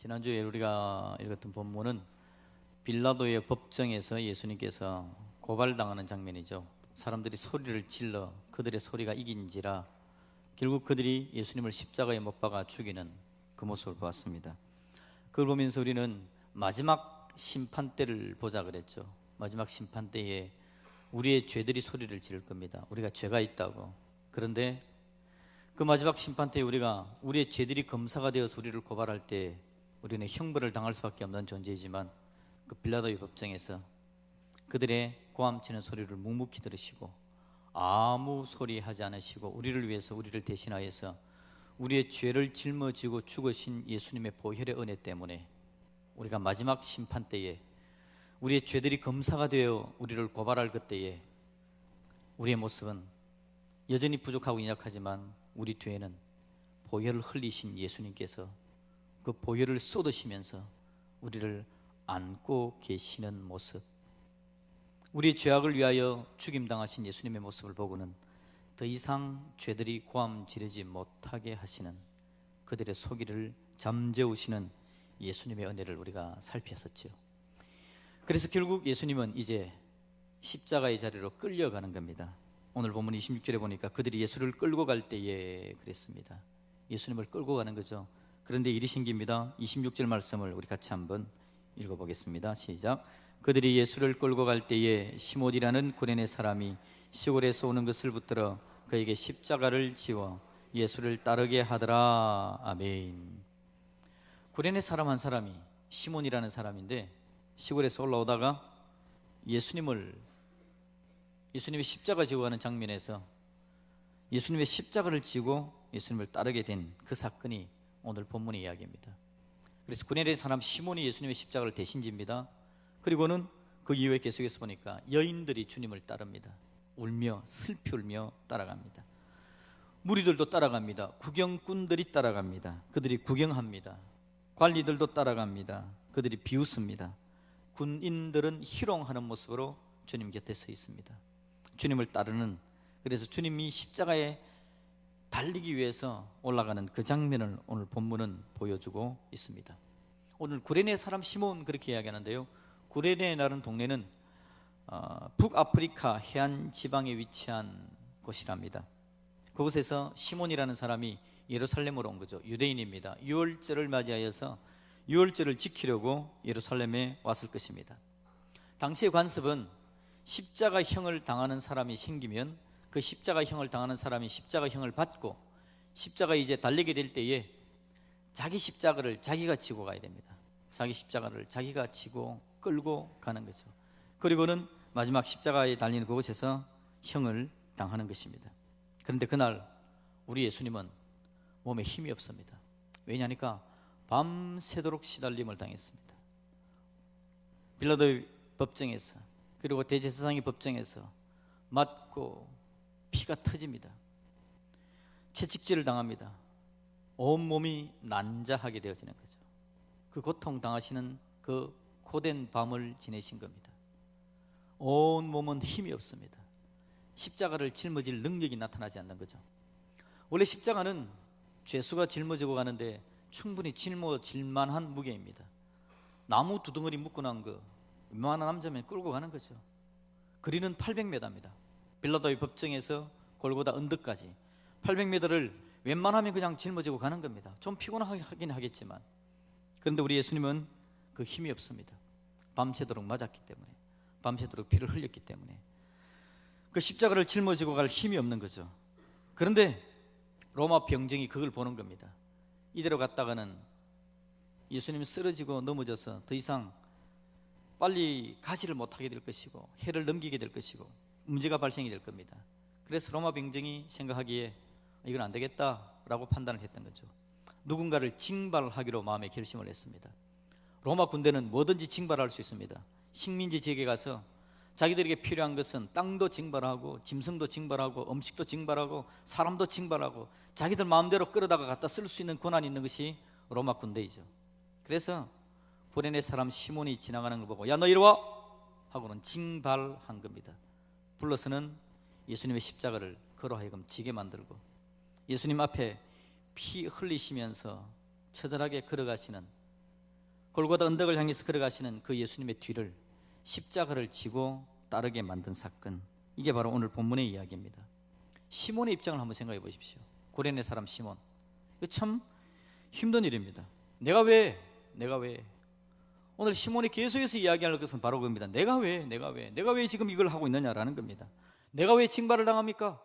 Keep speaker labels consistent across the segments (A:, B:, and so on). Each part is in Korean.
A: 지난주에 우리가 읽었던 본문은 빌라도의 법정에서 예수님께서 고발당하는 장면이죠. 사람들이 소리를 질러 그들의 소리가 이긴지라 결국 그들이 예수님을 십자가에 못 박아 죽이는 그 모습을 보았습니다. 그걸 보면서 우리는 마지막 심판 때를 보자 그랬죠. 마지막 심판 때에 우리의 죄들이 소리를 지를 겁니다. 우리가 죄가 있다고. 그런데 그 마지막 심판 때에 우리가 우리의 죄들이 검사가 되어서 우리를 고발할 때 우리는 형벌을 당할 수밖에 없는 존재이지만 그 빌라도의 법정에서 그들의 고함치는 소리를 묵묵히 들으시고 아무 소리 하지 않으시고 우리를 위해서 우리를 대신하여서 우리의 죄를 짊어지고 죽으신 예수님의 보혈의 은혜 때문에 우리가 마지막 심판 때에 우리의 죄들이 검사가 되어 우리를 고발할 그때에 우리의 모습은 여전히 부족하고 연약하지만 우리 뒤에는 보혈을 흘리신 예수님께서 그 보혈을 쏟으시면서 우리를 안고 계시는 모습 우리의 죄악을 위하여 죽임당하신 예수님의 모습을 보고는 더 이상 죄들이 고함 지르지 못하게 하시는 그들의 소기를 잠재우시는 예수님의 은혜를 우리가 살피었었죠. 그래서 결국 예수님은 이제 십자가의 자리로 끌려가는 겁니다. 오늘 본문 26절에 보니까 그들이 예수를 끌고 갈 때에 그랬습니다. 예수님을 끌고 가는 거죠. 그런데 일이 생깁니다. 26절 말씀을 우리 같이 한번 읽어보겠습니다. 시작. 그들이 예수를 끌고 갈 때에 시몬이라는 구레네 사람이 시골에서 오는 것을 붙들어 그에게 십자가를 지워 예수를 따르게 하더라. 아멘. 구레네 사람 한 사람이 시몬이라는 사람인데 시골에서 올라오다가 예수님을 예수님의 십자가 지고 가는 장면에서 예수님의 십자가를 지고 예수님을 따르게 된 그 사건이 오늘 본문의 이야기입니다. 그래서 구레네 사람 시몬이 예수님의 십자가를 대신 집니다. 그리고는 그 이후에 계속해서 보니까 여인들이 주님을 따릅니다. 울며 슬피 울며 따라갑니다. 무리들도 따라갑니다. 구경꾼들이 따라갑니다. 그들이 구경합니다. 관리들도 따라갑니다. 그들이 비웃습니다. 군인들은 희롱하는 모습으로 주님 곁에 서 있습니다. 주님을 따르는 그래서 주님이 십자가에 달리기 위해서 올라가는 그 장면을 오늘 본문은 보여주고 있습니다. 오늘 구레네 사람 시몬 그렇게 이야기하는데요. 구레네라는 동네는 어, 북아프리카 해안 지방에 위치한 곳이랍니다. 그곳에서 시몬이라는 사람이 예루살렘으로 온 거죠. 유대인입니다. 유월절을 맞이하여서 유월절을 지키려고 예루살렘에 왔을 것입니다. 당시의 관습은 십자가형을 당하는 사람이 생기면 그 십자가형을 당하는 사람이 십자가형을 받고 십자가 이제 달리게 될 때에 자기 십자가를 자기가 지고 가야 됩니다. 자기 십자가를 자기가 지고 끌고 가는 거죠. 그리고는 마지막 십자가에 달리는 그곳에서 형을 당하는 것입니다. 그런데 그날 우리 예수님은 몸에 힘이 없습니다. 왜냐니까 밤새도록 시달림을 당했습니다. 빌라도의 법정에서 그리고 대제사장의 법정에서 맞고 피가 터집니다. 채찍질을 당합니다. 온 몸이 난자하게 되어지는 거죠. 그 고통 당하시는 그 고된 밤을 지내신 겁니다. 온 몸은 힘이 없습니다. 십자가를 짊어질 능력이 나타나지 않는 거죠. 원래 십자가는 죄수가 짊어지고 가는데 충분히 짊어질 만한 무게입니다. 나무 두 덩어리 묶고 난 거, 웬만한 남자면 끌고 가는 거죠. 거리는 800m입니다. 빌라도의 법정에서 골고다 언덕까지 800m를 웬만하면 그냥 짊어지고 가는 겁니다. 좀 피곤하긴 하겠지만 그런데 우리 예수님은 그 힘이 없습니다. 밤새도록 맞았기 때문에 밤새도록 피를 흘렸기 때문에 그 십자가를 짊어지고 갈 힘이 없는 거죠. 그런데 로마 병정이 그걸 보는 겁니다. 이대로 갔다가는 예수님이 쓰러지고 넘어져서 더 이상 빨리 가지를 못하게 될 것이고 해를 넘기게 될 것이고 문제가 발생이 될 겁니다. 그래서 로마 병정이 생각하기에 이건 안 되겠다라고 판단을 했던 거죠. 누군가를 징발하기로 마음에 결심을 했습니다. 로마 군대는 뭐든지 징발할 수 있습니다. 식민지 지역에 가서 자기들에게 필요한 것은 땅도 징발하고 짐승도 징발하고 음식도 징발하고 사람도 징발하고 자기들 마음대로 끌어다가 갖다 쓸 수 있는 권한이 있는 것이 로마 군대이죠. 그래서 구레네 사람 시몬이 지나가는 걸 보고 야 너 이리 와 하고는 징발한 겁니다. 불러서는 예수님의 십자가를 걸어 하여금 지게 만들고 예수님 앞에 피 흘리시면서 처절하게 걸어가시는 골고다 언덕을 향해서 걸어가시는 그 예수님의 뒤를 십자가를 지고 따르게 만든 사건. 이게 바로 오늘 본문의 이야기입니다. 시몬의 입장을 한번 생각해 보십시오. 고레네 사람 시몬. 이거 참 힘든 일입니다. 내가 왜? 내가 왜? 오늘 시몬이 계속해서 이야기할 것은 바로 그겁니다. 내가 왜? 내가 왜? 내가 왜 지금 이걸 하고 있느냐라는 겁니다. 내가 왜 징발을 당합니까?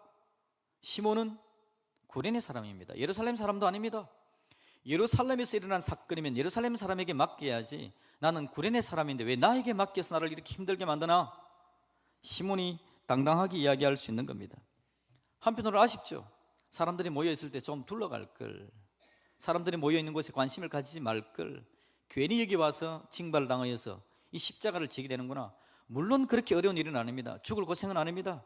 A: 시몬은 구레네 사람입니다. 예루살렘 사람도 아닙니다. 예루살렘에서 일어난 사건이면 예루살렘 사람에게 맡겨야지. 나는 구레네 사람인데 왜 나에게 맡겨서 나를 이렇게 힘들게 만드나? 시몬이 당당하게 이야기할 수 있는 겁니다. 한편으로 아쉽죠. 사람들이 모여 있을 때 좀 둘러갈 걸. 사람들이 모여 있는 곳에 관심을 가지지 말 걸. 괜히 여기 와서 징발을 당하여서 이 십자가를 지게 되는구나. 물론 그렇게 어려운 일은 아닙니다. 죽을 고생은 아닙니다.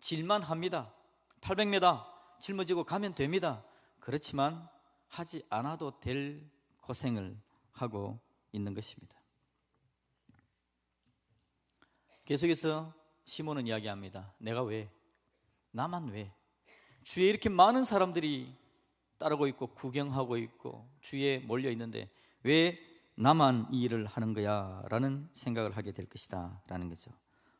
A: 질만 합니다. 800m 짊어지고 가면 됩니다. 그렇지만 하지 않아도 될 고생을 하고 있는 것입니다. 계속해서 시몬은 이야기합니다. 내가 왜? 나만 왜? 주위에 이렇게 많은 사람들이 따르고 있고 구경하고 있고 주위에 몰려 있는데 왜 나만 이 일을 하는 거야? 라는 생각을 하게 될 것이다. 라는 거죠.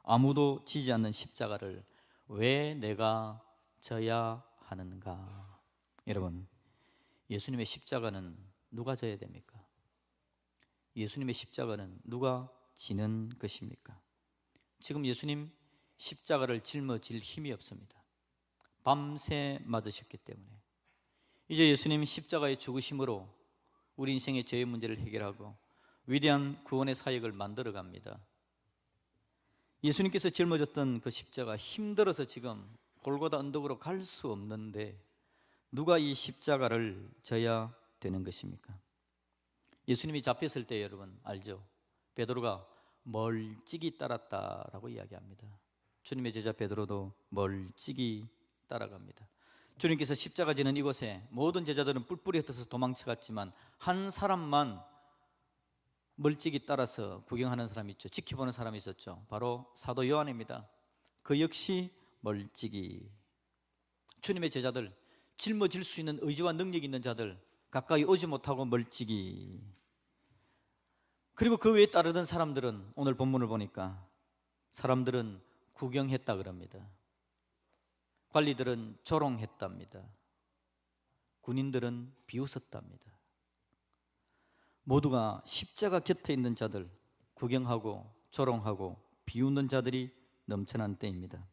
A: 아무도 지지 않는 십자가를 왜 내가 져야 하는가? 여러분, 예수님의 십자가는 누가 져야 됩니까? 예수님의 십자가는 누가 지는 것입니까? 지금 예수님 십자가를 짊어질 힘이 없습니다. 밤새 맞으셨기 때문에. 이제 예수님 십자가의 죽으심으로 우리 인생의 죄의 문제를 해결하고 위대한 구원의 사역을 만들어 갑니다. 예수님께서 짊어졌던 그 십자가 힘들어서 지금 골고다 언덕으로 갈 수 없는데 누가 이 십자가를 져야 되는 것입니까? 예수님이 잡혔을 때 여러분 알죠? 베드로가 멀찍이 따랐다라고 이야기합니다. 주님의 제자 베드로도 멀찍이 따라갑니다. 주님께서 십자가 지는 이곳에 모든 제자들은 뿔뿔이 흩어서 도망쳐갔지만 한 사람만 멀찍이 따라서 구경하는 사람이 있죠. 지켜보는 사람이 있었죠. 바로 사도 요한입니다. 그 역시 멀찍이 주님의 제자들 짊어질 수 있는 의지와 능력 있는 자들 가까이 오지 못하고 멀찍이 그리고 그 외에 따르던 사람들은 오늘 본문을 보니까 사람들은 구경했다 그럽니다. 관리들은 조롱했답니다. 군인들은 비웃었답니다. 모두가 십자가 곁에 있는 자들 구경하고 조롱하고 비웃는 자들이 넘쳐난 때입니다.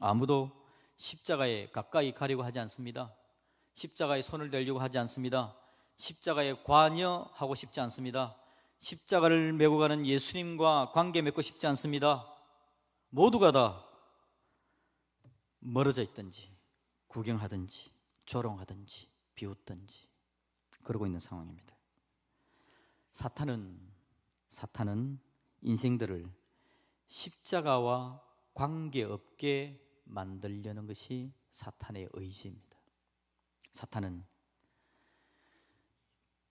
A: 아무도 십자가에 가까이 가려고 하지 않습니다. 십자가에 손을 대려고 하지 않습니다. 십자가에 관여하고 싶지 않습니다. 십자가를 메고 가는 예수님과 관계 맺고 싶지 않습니다. 모두가 다 멀어져 있든지 구경하든지 조롱하든지 비웃든지 그러고 있는 상황입니다. 사탄은 사탄은 인생들을 십자가와 관계없게 만들려는 것이 사탄의 의지입니다. 사탄은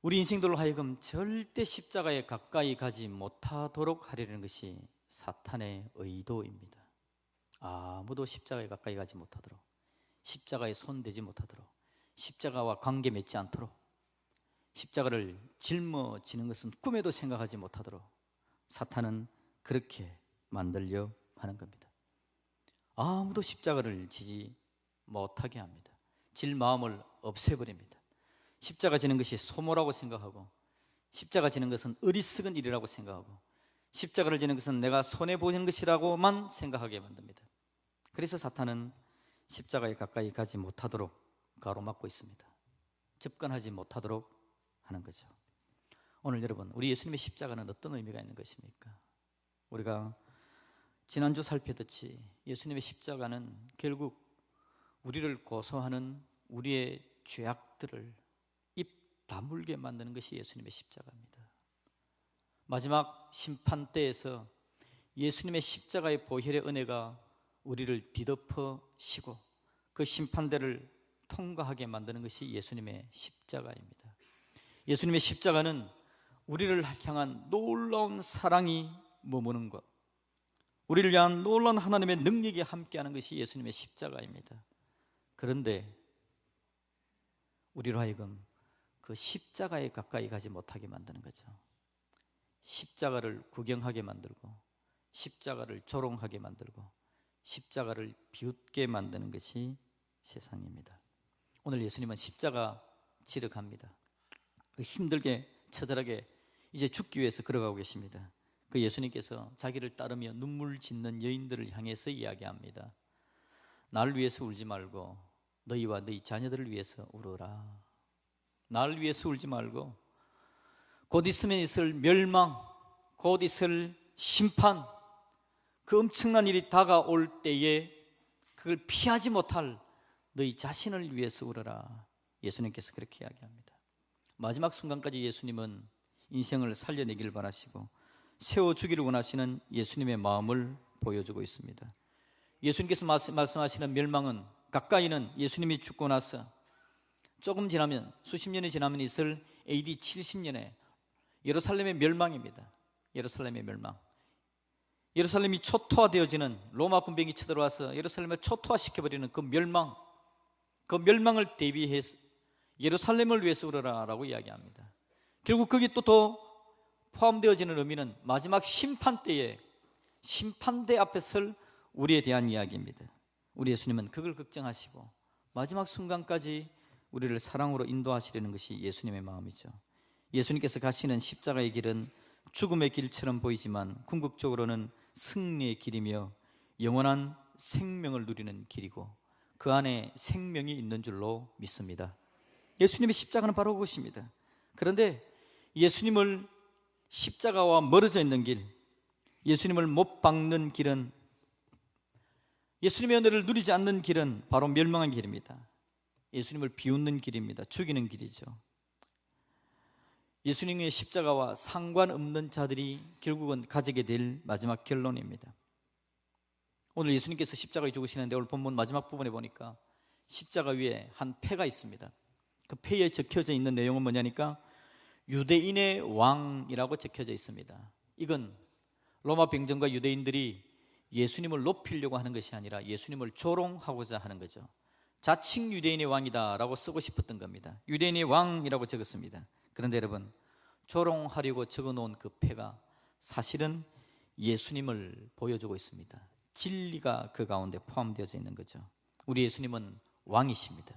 A: 우리 인생들로 하여금 절대 십자가에 가까이 가지 못하도록 하려는 것이 사탄의 의도입니다. 아무도 십자가에 가까이 가지 못하도록, 십자가에 손대지 못하도록, 십자가와 관계 맺지 않도록, 십자가를 짊어지는 것은 꿈에도 생각하지 못하도록 사탄은 그렇게 만들려 하는 겁니다. 아무도 십자가를 지지 못하게 합니다. 질 마음을 없애버립니다. 십자가 지는 것이 소모라고 생각하고 십자가 지는 것은 어리석은 일이라고 생각하고 십자가를 지는 것은 내가 손해 보이는 것이라고만 생각하게 만듭니다. 그래서 사탄은 십자가에 가까이 가지 못하도록 가로막고 있습니다. 접근하지 못하도록 하는 거죠. 오늘 여러분, 우리 예수님의 십자가는 어떤 의미가 있는 것입니까? 우리가 지난주 살펴듯이 예수님의 십자가는 결국 우리를 고소하는 우리의 죄악들을 입 다물게 만드는 것이 예수님의 십자가입니다. 마지막 심판 때에서 예수님의 십자가의 보혈의 은혜가 우리를 뒤덮어시고 그 심판대를 통과하게 만드는 것이 예수님의 십자가입니다. 예수님의 십자가는 우리를 향한 놀라운 사랑이 머무는 것, 우리를 향한 놀라운 하나님의 능력이 함께하는 것이 예수님의 십자가입니다. 그런데 우리로 하여금 그그 십자가에 가까이 가지 못하게 만드는 거죠. 십자가를 구경하게 만들고 십자가를 조롱하게 만들고 십자가를 비웃게 만드는 것이 세상입니다. 오늘 예수님은 십자가 지러 갑니다. 그 힘들게 처절하게 이제 죽기 위해서 걸어가고 계십니다. 그 예수님께서 자기를 따르며 눈물 짓는 여인들을 향해서 이야기합니다. 나를 위해서 울지 말고 너희와 너희 자녀들을 위해서 울어라. 나를 위해서 울지 말고 곧 있으면 있을 멸망, 곧 있을 심판, 그 엄청난 일이 다가올 때에 그걸 피하지 못할 너희 자신을 위해서 울어라. 예수님께서 그렇게 이야기합니다. 마지막 순간까지 예수님은 인생을 살려내기를 바라시고 세워주기를 원하시는 예수님의 마음을 보여주고 있습니다. 예수님께서 말씀하시는 멸망은 가까이는 예수님이 죽고 나서 조금 지나면 수십 년이 지나면 있을 AD 70년에 예루살렘의 멸망입니다. 예루살렘의 멸망. 예루살렘이 초토화되어지는 로마 군병이 쳐들어와서 예루살렘을 초토화시켜버리는 그 멸망, 그 멸망을 대비해서 예루살렘을 위해서 울어라라고 이야기합니다. 결국 거기 또 더 포함되어지는 의미는 마지막 심판 때에 심판대 앞에 설 우리에 대한 이야기입니다. 우리 예수님은 그걸 걱정하시고 마지막 순간까지 우리를 사랑으로 인도하시려는 것이 예수님의 마음이죠. 예수님께서 가시는 십자가의 길은 죽음의 길처럼 보이지만 궁극적으로는 승리의 길이며 영원한 생명을 누리는 길이고 그 안에 생명이 있는 줄로 믿습니다. 예수님의 십자가는 바로 그것입니다. 그런데 예수님을 십자가와 멀어져 있는 길, 예수님을 못 박는 길은 예수님의 은혜를 누리지 않는 길은 바로 멸망한 길입니다. 예수님을 비웃는 길입니다. 죽이는 길이죠. 예수님의 십자가와 상관없는 자들이 결국은 가지게 될 마지막 결론입니다. 오늘 예수님께서 십자가에 죽으시는데 오늘 본문 마지막 부분에 보니까 십자가 위에 한 패가 있습니다. 그 패에 적혀져 있는 내용은 뭐냐니까 유대인의 왕이라고 적혀져 있습니다. 이건 로마 병정과 유대인들이 예수님을 높이려고 하는 것이 아니라 예수님을 조롱하고자 하는 거죠. 자칭 유대인의 왕이다라고 쓰고 싶었던 겁니다. 유대인의 왕이라고 적었습니다. 그런데 여러분 조롱하려고 적어 놓은 그 패가 사실은 예수님을 보여주고 있습니다. 진리가 그 가운데 포함되어져 있는 거죠. 우리 예수님은 왕이십니다.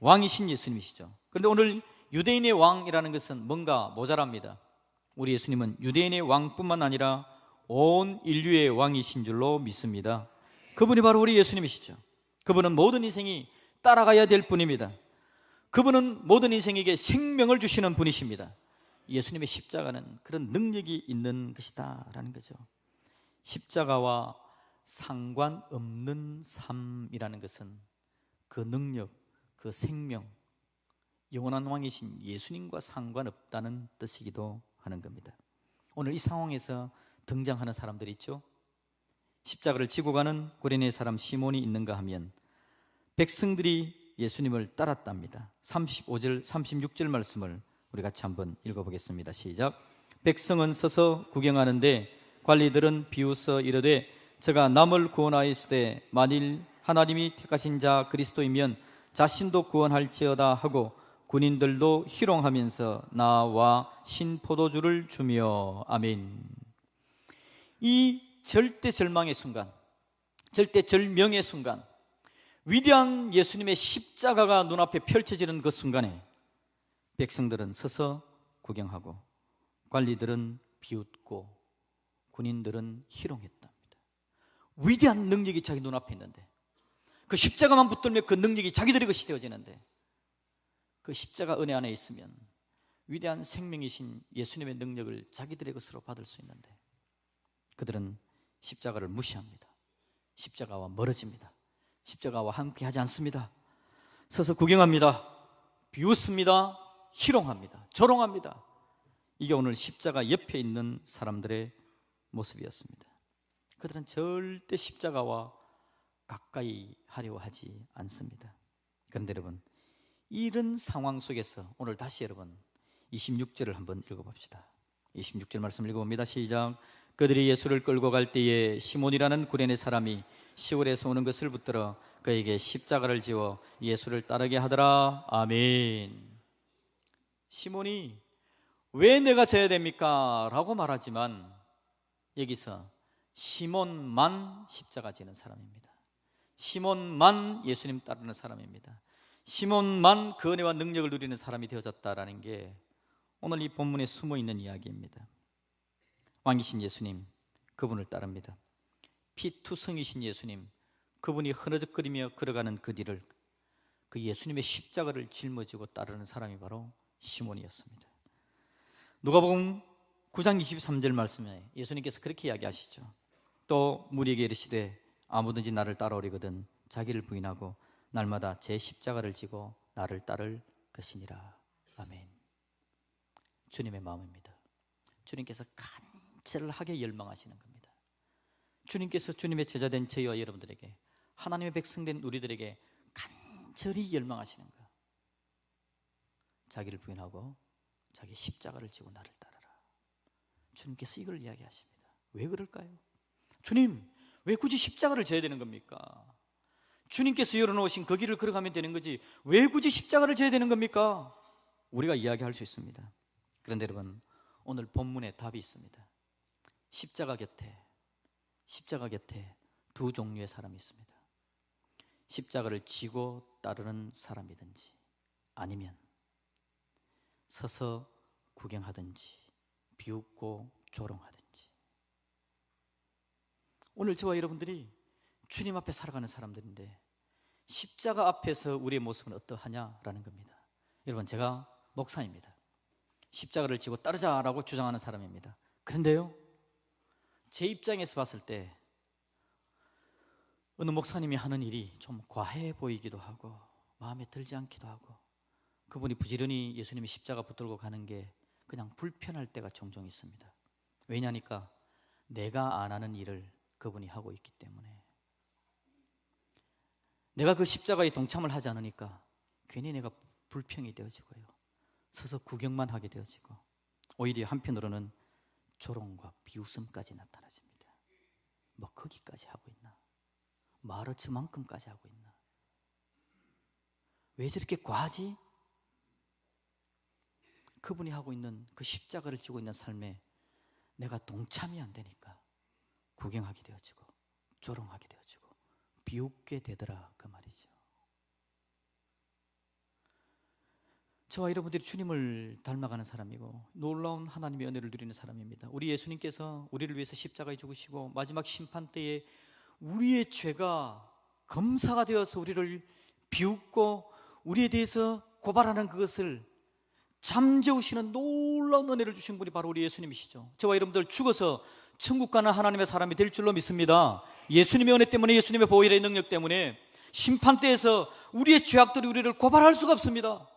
A: 왕이신 예수님이시죠. 그런데 오늘 유대인의 왕이라는 것은 뭔가 모자랍니다. 우리 예수님은 유대인의 왕뿐만 아니라 온 인류의 왕이신 줄로 믿습니다. 그분이 바로 우리 예수님이시죠. 그분은 모든 인생이 따라가야 될 분입니다. 그분은 모든 인생에게 생명을 주시는 분이십니다. 예수님의 십자가는 그런 능력이 있는 것이다라는 거죠. 십자가와 상관없는 삶이라는 것은 그 능력, 그 생명, 영원한 왕이신 예수님과 상관없다는 뜻이기도 하는 겁니다. 오늘 이 상황에서 등장하는 사람들이 있죠. 십자가를 지고 가는 고린의 사람 시몬이 있는가 하면 백성들이 예수님을 따랐답니다. 35절, 36절 말씀을 우리 같이 한번 읽어보겠습니다. 시작. 백성은 서서 구경하는데 관리들은 비웃어 이르되 제가 남을 구원하였으되 만일 하나님이 택하신 자 그리스도이면 자신도 구원할지어다 하고 군인들도 희롱하면서 나와 신포도주를 주며 아멘. 이 절대 절망의 순간, 절대 절명의 순간, 위대한 예수님의 십자가가 눈앞에 펼쳐지는 그 순간에 백성들은 서서 구경하고 관리들은 비웃고 군인들은 희롱했답니다. 위대한 능력이 자기 눈앞에 있는데 그 십자가만 붙들면 그 능력이 자기들의 것이 되어지는데 그 십자가 은혜 안에 있으면 위대한 생명이신 예수님의 능력을 자기들의 것으로 받을 수 있는데 그들은 십자가를 무시합니다. 십자가와 멀어집니다. 십자가와 함께 하지 않습니다. 서서 구경합니다. 비웃습니다. 희롱합니다. 조롱합니다. 이게 오늘 십자가 옆에 있는 사람들의 모습이었습니다. 그들은 절대 십자가와 가까이 하려 하지 않습니다. 그런데 여러분, 이런 상황 속에서 오늘 다시 여러분 26절을 한번 읽어봅시다. 26절 말씀 읽어봅니다. 시작. 그들이 예수를 끌고 갈 때에 시몬이라는 구레네 사람이 시골에서 오는 것을 붙들어 그에게 십자가를 지워 예수를 따르게 하더라. 아멘. 시몬이 왜 내가 져야 됩니까? 라고 말하지만 여기서 시몬만 십자가 지는 사람입니다. 시몬만 예수님 따르는 사람입니다. 시몬만 그 은혜와 능력을 누리는 사람이 되어졌다라는 게 오늘 이 본문에 숨어 있는 이야기입니다. 왕이신 예수님, 그분을 따릅니다. 피투성이신 예수님, 그분이 흐느적거리며 걸어가는 그 뒤를 그 예수님의 십자가를 짊어지고 따르는 사람이 바로 시몬이었습니다. 누가복음 9장 23절 말씀에 예수님께서 그렇게 이야기하시죠. 또 무리에게 이르시되 아무든지 나를 따라오리거든 자기를 부인하고 날마다 제 십자가를 지고 나를 따를 것이니라. 아멘. 주님의 마음입니다. 주님께서 간 절하게 열망하시는 겁니다. 주님께서 주님의 제자된 저희와 여러분들에게 하나님의 백성된 우리들에게 간절히 열망하시는 것. 자기를 부인하고 자기 십자가를 지고 나를 따르라. 주님께서 이걸 이야기하십니다. 왜 그럴까요? 주님, 왜 굳이 십자가를 져야 되는 겁니까? 주님께서 열어놓으신 그 길을 걸어가면 되는 거지 왜 굳이 십자가를 져야 되는 겁니까? 우리가 이야기할 수 있습니다. 그런데 여러분 오늘 본문에 답이 있습니다. 십자가 곁에 십자가 곁에 두 종류의 사람이 있습니다. 십자가를 지고 따르는 사람이든지 아니면 서서 구경하든지 비웃고 조롱하든지 오늘 저와 여러분들이 주님 앞에 살아가는 사람들인데 십자가 앞에서 우리의 모습은 어떠하냐라는 겁니다. 여러분 제가 목사입니다. 십자가를 지고 따르자라고 주장하는 사람입니다. 그런데요, 제 입장에서 봤을 때 어느 목사님이 하는 일이 좀 과해 보이기도 하고 마음에 들지 않기도 하고 그분이 부지런히 예수님이 십자가 붙들고 가는 게 그냥 불편할 때가 종종 있습니다. 왜냐니까 내가 안 하는 일을 그분이 하고 있기 때문에 내가 그 십자가에 동참을 하지 않으니까 괜히 내가 불평이 되어지고요. 서서 구경만 하게 되어지고 오히려 한편으로는 조롱과 비웃음까지 나타나집니다. 뭐 거기까지 하고 있나? 말어 저만큼까지 하고 있나? 왜 저렇게 과하지? 그분이 하고 있는 그 십자가를 지고 있는 삶에 내가 동참이 안 되니까 구경하게 되어지고 조롱하게 되어지고 비웃게 되더라 그 말이죠. 저와 여러분들이 주님을 닮아가는 사람이고 놀라운 하나님의 은혜를 누리는 사람입니다. 우리 예수님께서 우리를 위해서 십자가에 죽으시고 마지막 심판 때에 우리의 죄가 검사가 되어서 우리를 비웃고 우리에 대해서 고발하는 그것을 잠재우시는 놀라운 은혜를 주신 분이 바로 우리 예수님이시죠. 저와 여러분들 죽어서 천국 가는 하나님의 사람이 될 줄로 믿습니다. 예수님의 은혜 때문에 예수님의 보혈의 능력 때문에 심판대에서 우리의 죄악들이 우리를 고발할 수가 없습니다.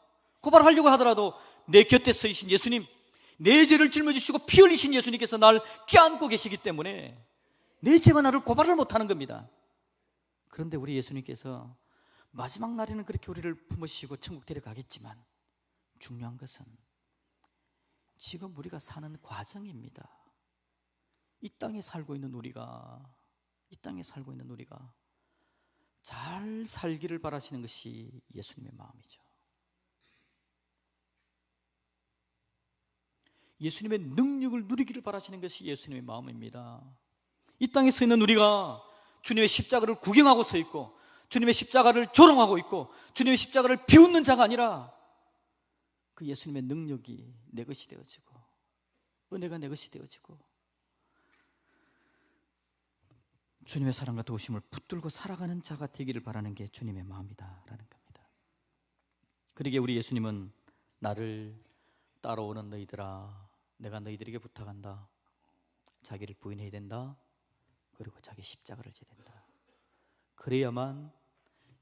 A: 고발하려고 하더라도 내 곁에 서이신 예수님, 내 죄를 짊어지시고 피 흘리신 예수님께서 날 껴안고 계시기 때문에 내 죄가 나를 고발을 못하는 겁니다. 그런데 우리 예수님께서 마지막 날에는 그렇게 우리를 품으시고 천국 데려가겠지만 중요한 것은 지금 우리가 사는 과정입니다. 이 땅에 살고 있는 우리가 이 땅에 살고 있는 우리가 잘 살기를 바라시는 것이 예수님의 마음이죠. 예수님의 능력을 누리기를 바라시는 것이 예수님의 마음입니다. 이 땅에 서 있는 우리가 주님의 십자가를 구경하고 서 있고 주님의 십자가를 조롱하고 있고 주님의 십자가를 비웃는 자가 아니라 그 예수님의 능력이 내 것이 되어지고 은혜가 내 것이 되어지고 주님의 사랑과 도우심을 붙들고 살아가는 자가 되기를 바라는 게 주님의 마음이다라는 겁니다. 그러기에 우리 예수님은 나를 따라오는 너희들아 내가 너희들에게 부탁한다. 자기를 부인해야 된다. 그리고 자기 십자가를 져야 된다. 그래야만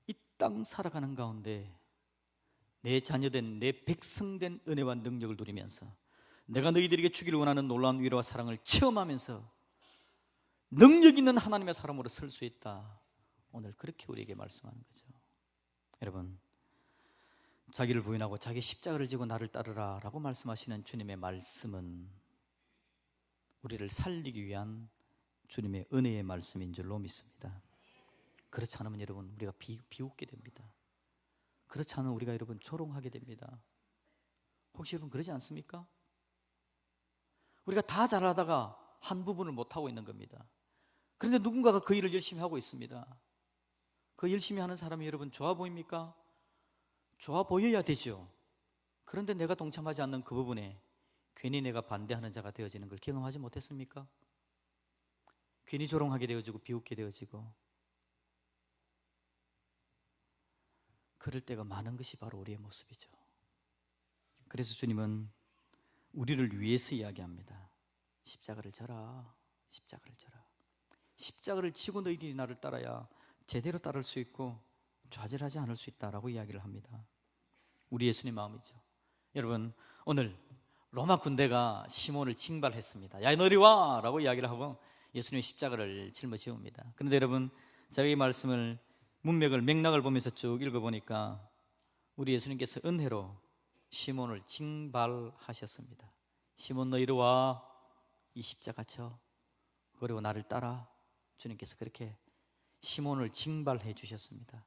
A: 이 땅 살아가는 가운데 내 자녀된 내 백성된 은혜와 능력을 누리면서 내가 너희들에게 주기를 원하는 놀라운 위로와 사랑을 체험하면서 능력 있는 하나님의 사람으로 설 수 있다. 오늘 그렇게 우리에게 말씀하는 거죠. 여러분, 자기를 부인하고 자기 십자가를 지고 나를 따르라 라고 말씀하시는 주님의 말씀은 우리를 살리기 위한 주님의 은혜의 말씀인 줄로 믿습니다. 그렇지 않으면 여러분, 우리가 비, 비웃게 됩니다. 그렇지 않으면 우리가 여러분 조롱하게 됩니다. 혹시 여러분 그러지 않습니까? 우리가 다 잘하다가 한 부분을 못하고 있는 겁니다. 그런데 누군가가 그 일을 열심히 하고 있습니다. 그 열심히 하는 사람이 여러분 좋아 보입니까? 좋아 보여야 되죠. 그런데 내가 동참하지 않는 그 부분에 괜히 내가 반대하는 자가 되어지는 걸 경험하지 못했습니까? 괜히 조롱하게 되어지고 비웃게 되어지고 그럴 때가 많은 것이 바로 우리의 모습이죠. 그래서 주님은 우리를 위해서 이야기합니다. 십자가를 져라. 십자가를 져라. 십자가를 치고 너희들이 나를 따라야 제대로 따를 수 있고 좌절하지 않을 수 있다라고 이야기를 합니다. 우리 예수님 마음이죠. 여러분 오늘 로마 군대가 시몬을 징발했습니다. 야 너리 와 라고 이야기를 하고 예수님의 십자가를 짊어지웁니다. 그런데 여러분 제가 이 말씀을 문맥을 맥락을 보면서 쭉 읽어보니까 우리 예수님께서 은혜로 시몬을 징발하셨습니다. 시몬 너 이리 와이 십자가 쳐 그리고 나를 따라 주님께서 그렇게 시몬을 징발해 주셨습니다.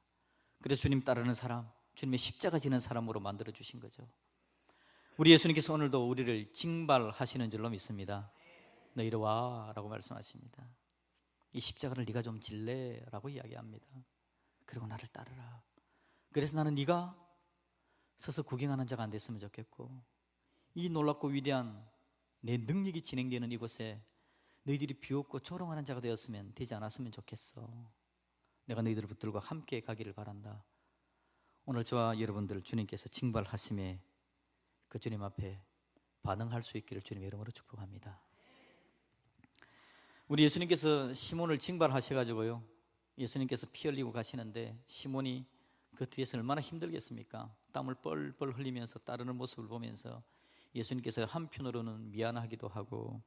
A: 그래서 주님 따르는 사람, 주님의 십자가 지는 사람으로 만들어 주신 거죠. 우리 예수님께서 오늘도 우리를 징발하시는 줄로 믿습니다. 너 이리 와라고 말씀하십니다. 이 십자가를 네가 좀 질래라고 이야기합니다. 그리고 나를 따르라. 그래서 나는 네가 서서 구경하는 자가 안 됐으면 좋겠고 이 놀랍고 위대한 내 능력이 진행되는 이곳에 너희들이 비웃고 조롱하는 자가 되었으면 되지 않았으면 좋겠어. 내가 너희들을 붙들고 함께 가기를 바란다. 오늘 저와 여러분들 주님께서 징발하심에 그 주님 앞에 반응할 수 있기를 주님의 이름으로 축복합니다. 우리 예수님께서 시몬을 징발하셔가지고요. 예수님께서 피 흘리고 가시는데 시몬이 그 뒤에서 얼마나 힘들겠습니까? 땀을 뻘뻘 흘리면서 따르는 모습을 보면서 예수님께서 한편으로는 미안하기도 하고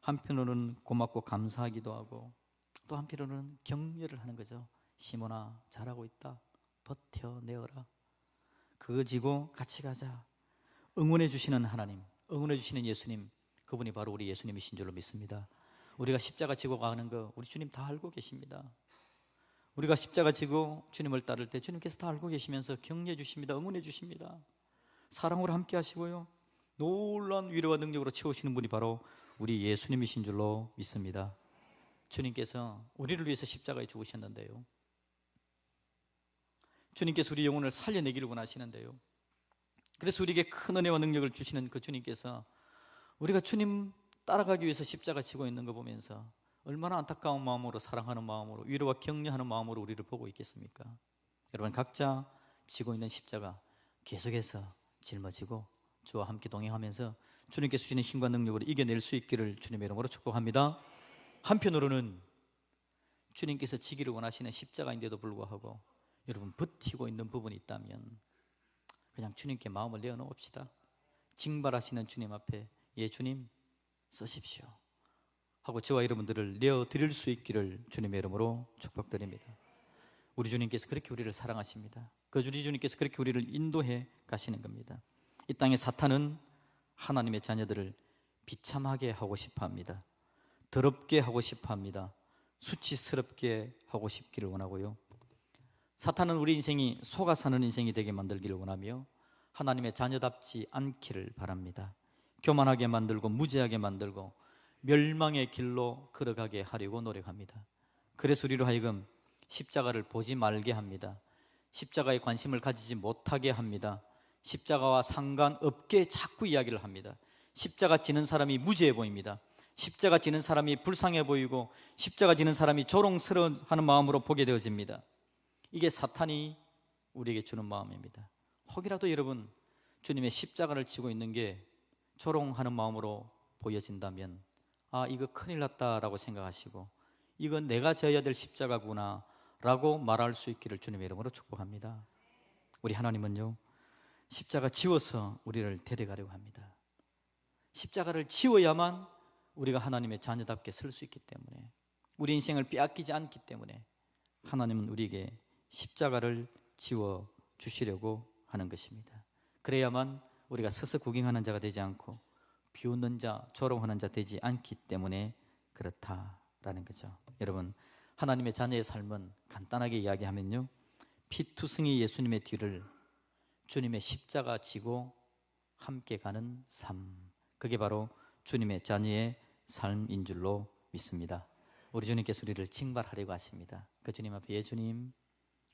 A: 한편으로는 고맙고 감사하기도 하고 또 한편으로는 격려를 하는 거죠. 시몬아 잘하고 있다. 버텨내어라. 그거 지고 같이 가자. 응원해 주시는 하나님, 응원해 주시는 예수님, 그분이 바로 우리 예수님이신 줄로 믿습니다. 우리가 십자가 지고 가는 거 우리 주님 다 알고 계십니다. 우리가 십자가 지고 주님을 따를 때 주님께서 다 알고 계시면서 격려해 주십니다. 응원해 주십니다. 사랑으로 함께 하시고요. 놀라운 위로와 능력으로 채우시는 분이 바로 우리 예수님이신 줄로 믿습니다. 주님께서 우리를 위해서 십자가에 죽으셨는데요. 주님께서 우리 영혼을 살려내기를 원하시는데요. 그래서 우리에게 큰 은혜와 능력을 주시는 그 주님께서 우리가 주님 따라가기 위해서 십자가 지고 있는 거 보면서 얼마나 안타까운 마음으로 사랑하는 마음으로 위로와 격려하는 마음으로 우리를 보고 있겠습니까? 여러분 각자 지고 있는 십자가 계속해서 짊어지고 주와 함께 동행하면서 주님께서 주시는 힘과 능력으로 이겨낼 수 있기를 주님의 이름으로 축복합니다. 한편으로는 주님께서 지기를 원하시는 십자가인데도 불구하고 여러분 버티고 있는 부분이 있다면 그냥 주님께 마음을 내어놓읍시다. 징발하시는 주님 앞에 예 주님 쓰십시오. 하고 저와 여러분들을 내어 드릴 수 있기를 주님의 이름으로 축복드립니다. 우리 주님께서 그렇게 우리를 사랑하십니다. 그 우리 주님께서 그렇게 우리를 인도해 가시는 겁니다. 이 땅의 사탄은 하나님의 자녀들을 비참하게 하고 싶어 합니다. 더럽게 하고 싶어 합니다. 수치스럽게 하고 싶기를 원하고요. 사탄은 우리 인생이 속아 사는 인생이 되게 만들기를 원하며 하나님의 자녀답지 않기를 바랍니다. 교만하게 만들고 무죄하게 만들고 멸망의 길로 걸어가게 하려고 노력합니다. 그래서 우리로 하여금 십자가를 보지 말게 합니다. 십자가에 관심을 가지지 못하게 합니다. 십자가와 상관없게 자꾸 이야기를 합니다. 십자가 지는 사람이 무죄해 보입니다. 십자가 지는 사람이 불쌍해 보이고 십자가 지는 사람이 조롱스러워하는 마음으로 보게 되어집니다. 이게 사탄이 우리에게 주는 마음입니다. 혹이라도 여러분 주님의 십자가를 지고 있는 게 조롱하는 마음으로 보여진다면 아 이거 큰일 났다라고 생각하시고 이건 내가 져야 될 십자가구나 라고 말할 수 있기를 주님의 이름으로 축복합니다. 우리 하나님은요 십자가 지워서 우리를 데려가려고 합니다. 십자가를 지워야만 우리가 하나님의 자녀답게 설 수 있기 때문에 우리 인생을 빼앗기지 않기 때문에 하나님은 우리에게 십자가를 지워 주시려고 하는 것입니다. 그래야만 우리가 서서 구경하는 자가 되지 않고 비웃는 자, 조롱하는 자 되지 않기 때문에 그렇다라는 거죠. 여러분, 하나님의 자녀의 삶은 간단하게 이야기하면요. 피투성이 예수님의 뒤를 주님의 십자가 지고 함께 가는 삶. 그게 바로 주님의 자녀의 삶인 줄로 믿습니다. 우리 주님께서 우리를 징발하려고 하십니다. 그 주님 앞에 예 주님,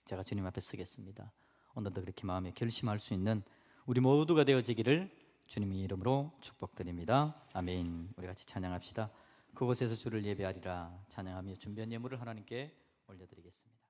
A: 제가 주님 앞에 서겠습니다. 오늘도 그렇게 마음에 결심할 수 있는 우리 모두가 되어지기를 주님의 이름으로 축복드립니다. 아멘. 우리 같이 찬양합시다. 그곳에서 주를 예배하리라 찬양하며 준비한 예물을 하나님께 올려드리겠습니다.